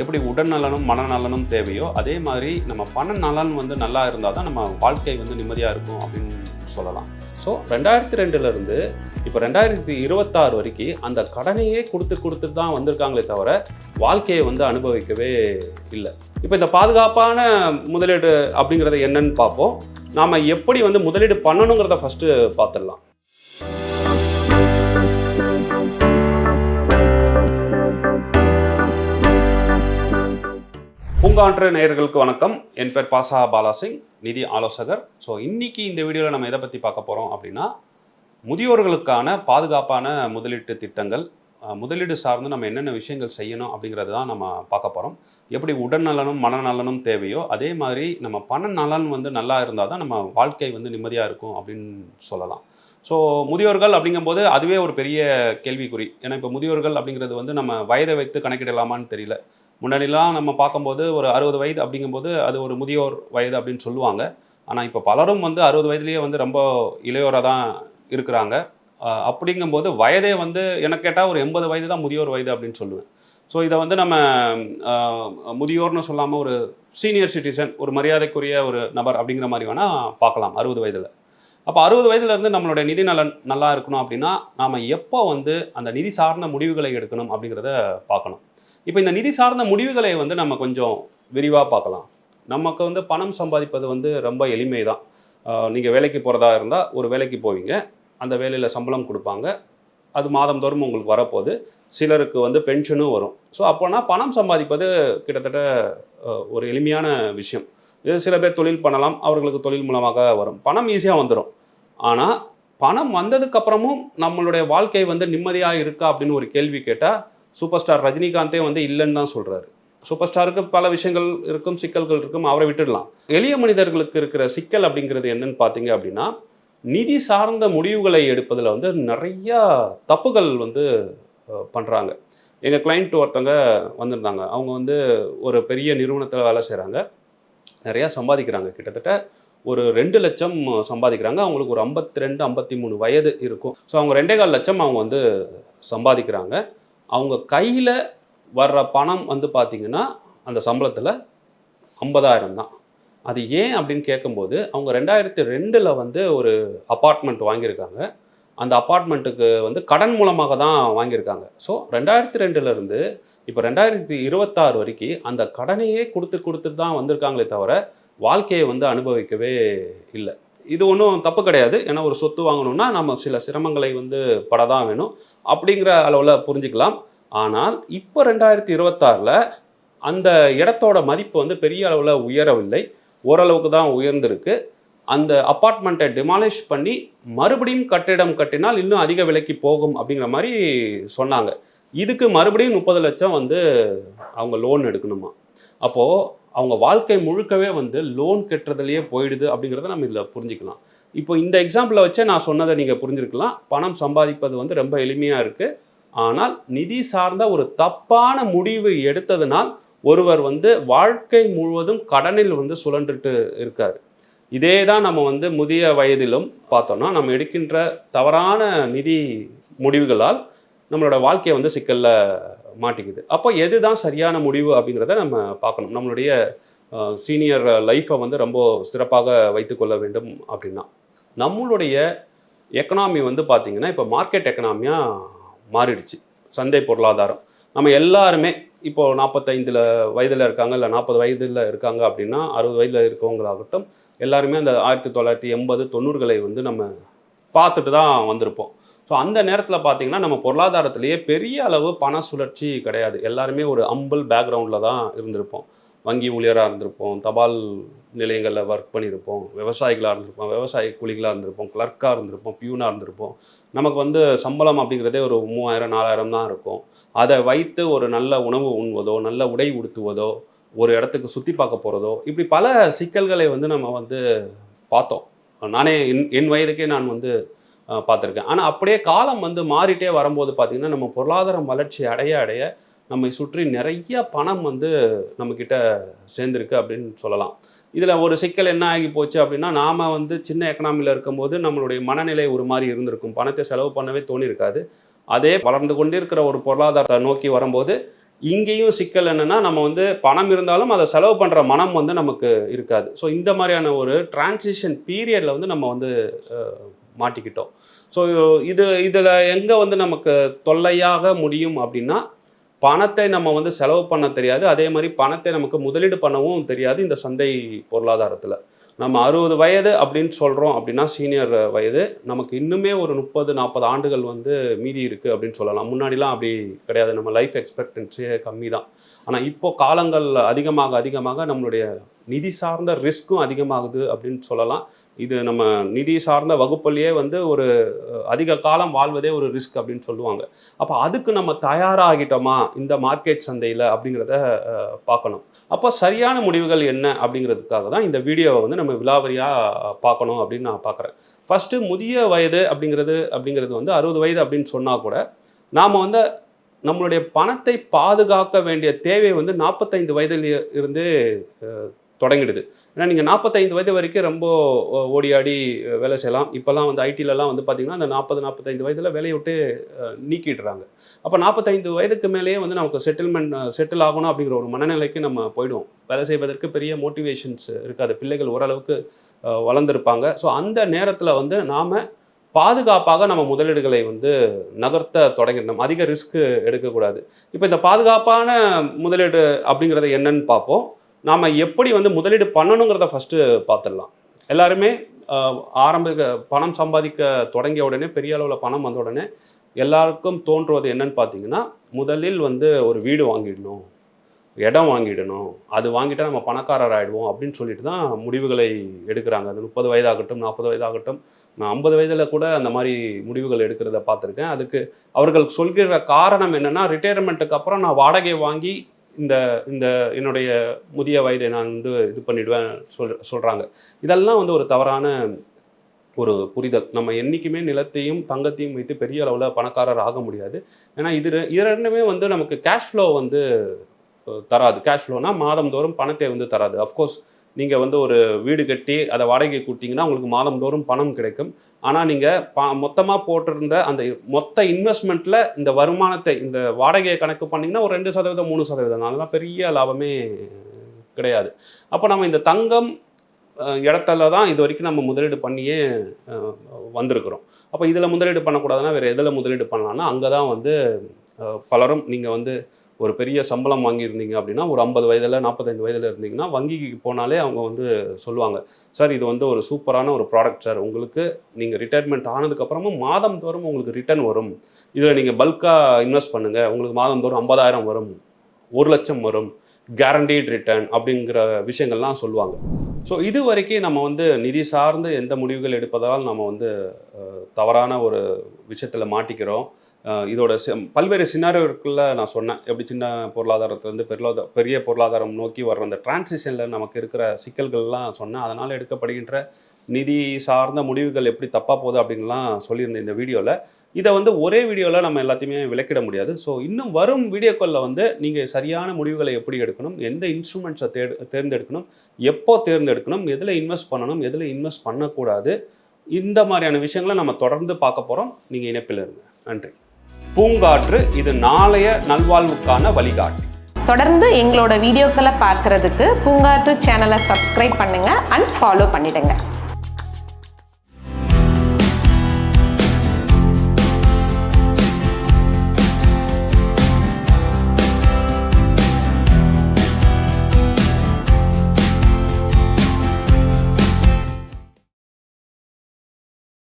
எப்படி உடல்நலனும் மனநலனும் தேவையோ அதே மாதிரி நம்ம பண நலன் வந்து நல்லா இருந்தால் தான் நம்ம வாழ்க்கை வந்து நிம்மதியாக இருக்கும் அப்படின்னு சொல்லலாம். ஸோ ரெண்டாயிரத்தி ரெண்டுலேருந்து இப்போ ரெண்டாயிரத்தி இருபத்தாறு வரைக்கும் அந்த கடனையே கொடுத்து கொடுத்துட்டு தான் வந்திருக்காங்களே தவிர வாழ்க்கையை வந்து அனுபவிக்கவே இல்லை. இப்போ இந்த பாதுகாப்பான முதலீடு அப்படிங்கிறது என்னன்னு பார்ப்போம். நாம் எப்படி வந்து முதலீடு பண்ணணுங்கிறத ஃபஸ்ட்டு பார்த்துடலாம். பூங்காற்று நேயர்களுக்கு வணக்கம். என் பேர் பாசா பாலாசிங் நிதி ஆலோசகர். ஸோ இன்னைக்கு இந்த வீடியோவில் நம்ம எதை பற்றி பார்க்க போகிறோம் அப்படின்னா முதியோர்களுக்கான பாதுகாப்பான முதலீட்டு திட்டங்கள் முதலீடு சார்ந்து நம்ம என்னென்ன விஷயங்கள் செய்யணும் அப்படிங்கிறது தான் நம்ம பார்க்க போகிறோம் எப்படி உடல்நலனும் மனநலனும் தேவையோ அதே மாதிரி நம்ம பண நலன் வந்து நல்லா இருந்தால் தான் நம்ம வாழ்க்கை வந்து நிம்மதியாக இருக்கும் அப்படின்னு சொல்லலாம். ஸோ முதியோர்கள் அப்படிங்கும்போது அதுவே ஒரு பெரிய கேள்விக்குறி. ஏன்னா இப்போ முதியோர்கள் அப்படிங்கிறது வந்து நம்ம வயதை வைத்து கணக்கிடலாமான்னு தெரியல. முன்னாடிலாம் நம்ம பார்க்கும்போது ஒரு அறுபது வயது அப்படிங்கும்போது அது ஒரு முதியோர் வயது அப்படின்னு சொல்லுவாங்க. ஆனால் இப்போ பலரும் வந்து அறுபது வயதுலேயே வந்து ரொம்ப இளையோராக தான் இருக்கிறாங்க. அப்படிங்கும்போது வயதே வந்து எனக்கு கேட்டால் ஒரு எண்பது வயது தான் முதியோர் வயது அப்படின்னு சொல்லுவேன். ஸோ இதை வந்து நம்ம முதியோர்னு சொல்லாமல் ஒரு சீனியர் சிட்டிசன் ஒரு மரியாதைக்குரிய ஒரு நபர் அப்படிங்கிற மாதிரி வேணால் பார்க்கலாம் அறுபது வயதில். அப்போ அறுபது வயதுலேருந்து நம்மளுடைய நிதி நலன் நல்லா இருக்கணும் அப்படின்னா நாம் எப்போ வந்து அந்த நிதி சார்ந்த முடிவுகளை எடுக்கணும் அப்படிங்கிறத பார்க்கணும். இப்போ இந்த நிதி சார்ந்த முடிவுகளை வந்து நம்ம கொஞ்சம் விரிவாக பார்க்கலாம். நமக்கு வந்து பணம் சம்பாதிப்பது வந்து ரொம்ப எளிமை தான் நீங்கள் வேலைக்கு போகிறதா இருந்தால் ஒரு வேலைக்கு போவீங்க. அந்த வேலையில் சம்பளம் கொடுப்பாங்க. அது மாதந்தோறும் உங்களுக்கு வரப்போகுது. சிலருக்கு வந்து பென்ஷனும் வரும். ஸோ அப்போனா பணம் சம்பாதிப்பது கிட்டத்தட்ட ஒரு எளிமையான விஷயம். இது சில பேர் தொழில் பண்ணலாம். அவர்களுக்கு தொழில் மூலமாக வரும். பணம் ஈஸியாக வந்துடும் ஆனால் பணம் வந்ததுக்கப்புறமும் நம்மளுடைய வாழ்க்கை வந்து நிம்மதியாக இருக்கா அப்படின்னு ஒரு கேள்வி கேட்டால் சூப்பர் ஸ்டார் ரஜினிகாந்தே வந்து இல்லைன்னு தான் சொல்கிறாரு சூப்பர் ஸ்டாருக்கு பல விஷயங்கள் இருக்கும் சிக்கல்கள் இருக்கும் அவரை விட்டுடலாம். எளிய மனிதர்களுக்கு இருக்கிற சிக்கல் அப்படிங்கிறது என்னன்னு பார்த்தீங்க அப்படின்னா நிதி சார்ந்த முடிவுகளை எடுப்பதில் வந்து நிறையா தப்புகள் வந்து பண்ணுறாங்க எங்கள் கிளைண்ட் ஒருத்தவங்க வந்திருந்தாங்க. அவங்க வந்து ஒரு பெரிய நிறுவனத்தில் வேலை செய்கிறாங்க நிறையா சம்பாதிக்கிறாங்க. கிட்டத்தட்ட ஒரு ரெண்டு லட்சம் சம்பாதிக்கிறாங்க. அவங்களுக்கு ஒரு ஐம்பத்தி ரெண்டு ஐம்பத்தி மூணு வயது இருக்கும். ஸோ அவங்க ரெண்டே கால் லட்சம் அவங்க வந்து சம்பாதிக்கிறாங்க. அவங்க கையில் வர்ற பணம் வந்து பார்த்திங்கன்னா அந்த சம்பளத்தில் ஐம்பதாயிரம் தான். அது ஏன் அப்படின்னு கேட்கும்போது அவங்க ரெண்டாயிரத்தி ரெண்டில் வந்து ஒரு அப்பார்ட்மெண்ட் வாங்கியிருக்காங்க. அந்த அப்பார்ட்மெண்ட்டுக்கு வந்து கடன் மூலமாக தான் வாங்கியிருக்காங்க. ஸோ ரெண்டாயிரத்தி ரெண்டுலேருந்து இப்போ ரெண்டாயிரத்தி இருபத்தாறு வரைக்கும் அந்த கடனையே கொடுத்து கொடுத்துட்டு தான் வந்திருக்காங்களே தவிர வாழ்க்கையை வந்து அனுபவிக்கவே இல்லை. இது ஒன்றும் தப்பு கிடையாது. ஏன்னா ஒரு சொத்து வாங்கணும்னா நம்ம சில சிரமங்களை வந்து படதான் வேணும். அப்படிங்கிற அளவில் புரிஞ்சுக்கலாம். ஆனால் இப்போ ரெண்டாயிரத்தி இருபத்தாறில் அந்த இடத்தோட மதிப்பு வந்து பெரிய அளவில் உயரவில்லை. ஓரளவுக்கு தான் உயர்ந்திருக்கு. அந்த அப்பார்ட்மெண்ட்டை டிமாலிஷ் பண்ணி மறுபடியும் கட்டிடம் கட்டினால் இன்னும் அதிக விலைக்கு போகும் அப்படிங்கிற மாதிரி சொன்னாங்க. இதுக்கு மறுபடியும் முப்பது லட்சம் வந்து அவங்க லோன் எடுக்கணுமா? அப்போது அவங்க வாழ்க்கை முழுக்கவே வந்து லோன் கட்டுறதுலையே போயிடுது அப்படிங்கிறத நம்ம இதில் புரிஞ்சுக்கலாம். இப்போ இந்த எக்ஸாம்பிளை வச்சே நான் சொன்னதை நீங்கள் புரிஞ்சுருக்கலாம். பணம் சம்பாதிப்பது வந்து ரொம்ப எளிமையாக இருக்குது ஆனால் நிதி சார்ந்த ஒரு தப்பான முடிவு எடுத்ததுனால் ஒருவர் வந்து வாழ்க்கை முழுவதும் கடனில் வந்து சுழன்றுட்டு இருக்கார். இதே தான் நம்ம வந்து முதிய வயதிலும் பார்த்தோம்னா நம்ம எடுக்கின்ற தவறான நிதி முடிவுகளால் நம்மளோட வாழ்க்கையை வந்து சிக்கலில் மாட்டிக்குது. அப்போ எது தான் சரியான முடிவு அப்படிங்கிறத நம்ம பார்க்கணும். நம்மளுடைய சீனியர் லைஃப்பை வந்து ரொம்ப சிறப்பாக வைத்துக்கொள்ள வேண்டும் அப்படின்னா. நம்மளுடைய எக்கனாமி வந்து பார்த்திங்கன்னா இப்போ மார்க்கெட் எக்கனாமியாக மாறிடுச்சு. சந்தை பொருளாதாரம். நம்ம எல்லாருமே இப்போது நாற்பத்தைந்தில் வயதில் இருக்காங்க இல்லை நாற்பது வயதில் இருக்காங்க அப்படின்னா அறுபது வயதில் இருக்கவங்களாகட்டும் எல்லாருமே அந்த ஆயிரத்தி தொள்ளாயிரத்தி எண்பது தொண்ணூறுகளை வந்து நம்ம பார்த்துட்டு தான் வந்திருப்போம். ஸோ அந்த நேரத்தில் பார்த்தீங்கன்னா நம்ம பொருளாதாரத்திலேயே பெரிய அளவு பண சுழற்சி கிடையாது. எல்லாருமே ஒரு அம்பல் பேக்ரவுண்டில் தான் இருந்திருப்போம். வங்கி ஊழியராக இருந்திருப்போம் தபால் நிலையங்களில் ஒர்க் பண்ணியிருப்போம் விவசாயிகளாக இருந்திருப்போம் விவசாய கூலிகளாக இருந்திருப்போம் கிளர்க்காக இருந்திருப்போம் பியூனாக இருந்திருப்போம். நமக்கு வந்து சம்பளம் அப்படிங்கிறதே ஒரு மூவாயிரம் நாலாயிரம் தான் இருக்கும். அதை வைத்து ஒரு நல்ல உணவு உண்வதோ நல்ல உடை உடுத்துவதோ ஒரு இடத்துக்கு சுற்றி பார்க்க போகிறதோ இப்படி பல சிக்கல்களை வந்து நம்ம வந்து பார்த்தோம். நானே என் என் வயதுக்கே நான் வந்து பார்த்துருக்கேன். ஆனால் அப்படியே காலம் வந்து மாறிட்டே வரும்போது பார்த்திங்கன்னா நம்ம பொருளாதாரம் வளர்ச்சி அடைய அடைய நம்மை சுற்றி நிறைய பணம் வந்து நம்மக்கிட்ட சேர்ந்துருக்கு அப்படின்னு சொல்லலாம். இதில் ஒரு சிக்கல் என்ன ஆகி போச்சு அப்படின்னா நாம் வந்து சின்ன எக்கனாமியில் இருக்கும்போது நம்மளுடைய மனநிலை ஒரு மாதிரி இருந்திருக்கும். பணத்தை செலவு பண்ணவே தோணியிருக்காது அதே வளர்ந்து கொண்டிருக்கிற ஒரு பொருளாதாரத்தை நோக்கி வரும்போது இங்கேயும் சிக்கல் என்னன்னா நம்ம வந்து பணம் இருந்தாலும் அதை செலவு பண்ணுற மனம் வந்து நமக்கு இருக்காது. ஸோ இந்த மாதிரியான ஒரு டிரான்சிஷன் பீரியடில் வந்து நம்ம வந்து மாட்டிக்கிட்டோம். ஸோ இது இதில் எங்கே வந்து நமக்கு தொல்லையாக முடியும் அப்படின்னா பணத்தை நம்ம வந்து செலவு பண்ண தெரியாது. அதே மாதிரி பணத்தை நமக்கு முதலீடு பண்ணவும் தெரியாது இந்த சந்தை பொருளாதாரத்தில். நம்ம அறுபது வயது அப்படின்னு சொல்கிறோம் அப்படின்னா சீனியர் வயது. நமக்கு இன்னுமே ஒரு முப்பது நாற்பது ஆண்டுகள் வந்து மீதி இருக்குது அப்படின்னு சொல்லலாம். முன்னாடிலாம் அப்படி கிடையாது. நம்ம லைஃப் எக்ஸ்பெக்டன்சியே கம்மி தான் ஆனால் இப்போ காலங்கள் அதிகமாக அதிகமாக நம்மளுடைய நிதி சார்ந்த ரிஸ்க்கும் அதிகமாகுது அப்படின்னு சொல்லலாம். இது நம்ம நிதி சார்ந்த வகுப்புலேயே வந்து ஒரு அதிக காலம் வாழ்வதே ஒரு ரிஸ்க் அப்படின்னு சொல்லுவாங்க. அப்போ அதுக்கு நம்ம தயாராகிட்டோமா இந்த மார்க்கெட் சந்தையில் அப்படிங்கிறத பார்க்கணும். அப்போ சரியான முடிவுகள் என்ன அப்படிங்கிறதுக்காக தான் இந்த வீடியோவை வந்து நம்ம விலாவரியாக பார்க்கணும் அப்படின்னு நான் பார்க்குறேன். ஃபஸ்ட்டு முதிய வயது அப்படிங்கிறது அப்படிங்கிறது வந்து அறுபது வயது அப்படின்னு சொன்னால் கூட நாம் வந்து நம்மளுடைய பணத்தை பாதுகாக்க வேண்டிய தேவை வந்து நாற்பத்தைந்து வயதில் இருந்து தொடங்கிடுது. ஏன்னா நீங்கள் நாற்பத்தைந்து வயது வரைக்கும் ரொம்ப அஹ், ஓடி ஆடி வேலை செய்யலாம். இப்போல்லாம் வந்து ஐடிலலாம் வந்து பார்த்திங்கன்னா அந்த நாற்பது நாற்பத்தைந்து வயதில் வேலையை விட்டு நீக்கிடுறாங்க. அப்போ நாற்பத்தைந்து வயதுக்கு மேலேயே வந்து நமக்கு செட்டில்மெண்ட் செட்டில் ஆகணும் அப்படிங்கிற ஒரு மனநிலைக்கு நம்ம போயிடுவோம். வேலை செய்வதற்கு பெரிய மோட்டிவேஷன்ஸ் இருக்காது. பிள்ளைகள் ஓரளவுக்கு வளர்ந்துருப்பாங்க. ஸோ அந்த நேரத்தில் வந்து நாம் பாதுகாப்பாக நம்ம முதலீடுகளை வந்து நகர்த்த தொடங்கிடணும். அதிக ரிஸ்க்கு எடுக்கக்கூடாது. இப்போ இந்த பாதுகாப்பான முதலீடு அப்படிங்கிறது என்னன்னு பார்ப்போம் நாம் எப்படி வந்து முதலீடு பண்ணணுங்கிறத ஃபஸ்ட்டு பார்த்துடலாம். எல்லாருமே ஆரம்ப ஆரம்பிக்க பணம் சம்பாதிக்க தொடங்கிய உடனே பெரிய அளவில் பணம் வந்த உடனே எல்லாருக்கும் தோன்றுவது என்னன்னு பார்த்தீங்கன்னா முதலில் வந்து ஒரு வீடு வாங்கிடணும் இடம் வாங்கிடணும் அது வாங்கிட்டால் நம்ம பணக்காரர் ஆகிடுவோம் அப்படின்னு சொல்லிட்டு தான் முடிவுகளை எடுக்கிறாங்க. அது முப்பது வயதாகட்டும் நாற்பது வயதாகட்டும் நான் ஐம்பது வயதில் கூட அந்த மாதிரி முடிவுகள் எடுக்கிறத பார்த்துருக்கேன். அதுக்கு அவர்கள் சொல்கிற காரணம் என்னென்னா ரிட்டையர்மெண்ட்டுக்கு அப்புறம் நான் வாடகை வாங்கி இந்த இந்த என்னுடைய முதிய வயதை நான் வந்து இது பண்ணிடுவேன் சொல் சொல்கிறாங்க இதெல்லாம் வந்து ஒரு தவறான ஒரு புரிதல். நம்ம என்றைக்குமே நிலத்தையும் தங்கத்தையும் வைத்து பெரிய அளவில் பணக்காரர் ஆக முடியாது. ஏன்னா இது இது ரெண்டுமே வந்து நமக்கு கேஷ் ஃப்ளோ வந்து தராது. கேஷ் ஃப்ளோனா மாதந்தோறும் பணத்தை வந்து தராது. அஃப்கோர்ஸ் நீங்கள் வந்து ஒரு வீடு கட்டி அதை வாடகை கூட்டிங்கன்னா உங்களுக்கு மாதந்தோறும் பணம் கிடைக்கும். ஆனால் நீங்கள் ப மொத்தமாக போட்டிருந்த அந்த மொத்த இன்வெஸ்ட்மெண்ட்டில் இந்த வருமானத்தை இந்த வாடகையை கணக்கு பண்ணிங்கன்னா ஒரு ரெண்டு சதவீதம் மூணு சதவீதம். அதெல்லாம் பெரிய லாபமே கிடையாது. அப்போ நம்ம இந்த தங்கம் இடத்துல தான் இது வரைக்கும் நம்ம முதலீடு பண்ணியே வந்திருக்கிறோம். அப்போ இதில் முதலீடு பண்ணக்கூடாதுன்னா வேறு எதில் முதலீடு பண்ணலான்னா அங்கே தான் வந்து பலரும் நீங்கள் வந்து ஒரு பெரிய சம்பளம் வாங்கியிருந்தீங்க அப்படின்னா ஒரு ஐம்பது வயதில் நாற்பத்தைந்து வயதில் இருந்தீங்கன்னா வங்கிக்கு போனாலே அவங்க வந்து சொல்லுவாங்க சார் இது வந்து ஒரு சூப்பரான ஒரு ப்ராடக்ட் சார். உங்களுக்கு நீங்கள் ரிட்டையர்மெண்ட் ஆனதுக்கப்புறமும் மாதம் தோறும் உங்களுக்கு ரிட்டர்ன் வரும். இதில் நீங்கள் பல்காக இன்வெஸ்ட் பண்ணுங்கள் உங்களுக்கு மாதம் தோறும் ஐம்பதாயிரம் வரும். ஒரு லட்சம் வரும். கேரண்டீட் ரிட்டர்ன் அப்படிங்கிற விஷயங்கள்லாம் சொல்லுவாங்க. ஸோ இது வரைக்கும் நம்ம வந்து நிதி சார்ந்து எந்த முடிவுகள் எடுப்பதால் நம்ம வந்து தவறான ஒரு விஷயத்தில் மாட்டிக்கிறோம். இதோட பல்வேறு சினாரியோக்குள்ள நான் சொன்னேன். எப்படி சின்ன பொருளாதாரத்துலேருந்து பெருளாத பெரிய பொருளாதாரம் நோக்கி வர்ற அந்த டிரான்சிஷனில் நமக்கு இருக்கிற சிக்கல்கள்லாம் சொன்னேன். அதனால் எடுக்கப்படுகின்ற நிதி சார்ந்த முடிவுகள் எப்படி தப்பாக போகுது அப்படின்லாம் சொல்லியிருந்தேன் இந்த வீடியோவில் இதை வந்து ஒரே வீடியோவில் நம்ம எல்லாத்தையுமே விளக்கிட முடியாது. ஸோ இன்னும் வரும் வீடியோக்களில் வந்து நீங்கள் சரியான முடிவுகளை எப்படி எடுக்கணும் எந்த இன்ஸ்ட்ருமெண்ட்ஸை தேடு தேர்ந்தெடுக்கணும் எப்போ தேர்ந்தெடுக்கணும் எதில் இன்வெஸ்ட் பண்ணணும் எதில் இன்வெஸ்ட் பண்ணக்கூடாது இந்த மாதிரியான விஷயங்களை நம்ம தொடர்ந்து பார்க்க போகிறோம் நீங்கள் இணைப்பில் இருங்க. நன்றி. பூங்காற்று இது நாளைய நல்வாழ்வுக்கான வழிகாட்டி. தொடர்ந்து எங்களோட வீடியோக்களை பார்க்கறதுக்கு பூங்காற்று சேனலை சப்ஸ்கிரைப் பண்ணுங்க அண்ட் ஃபாலோ பண்ணிடுங்க.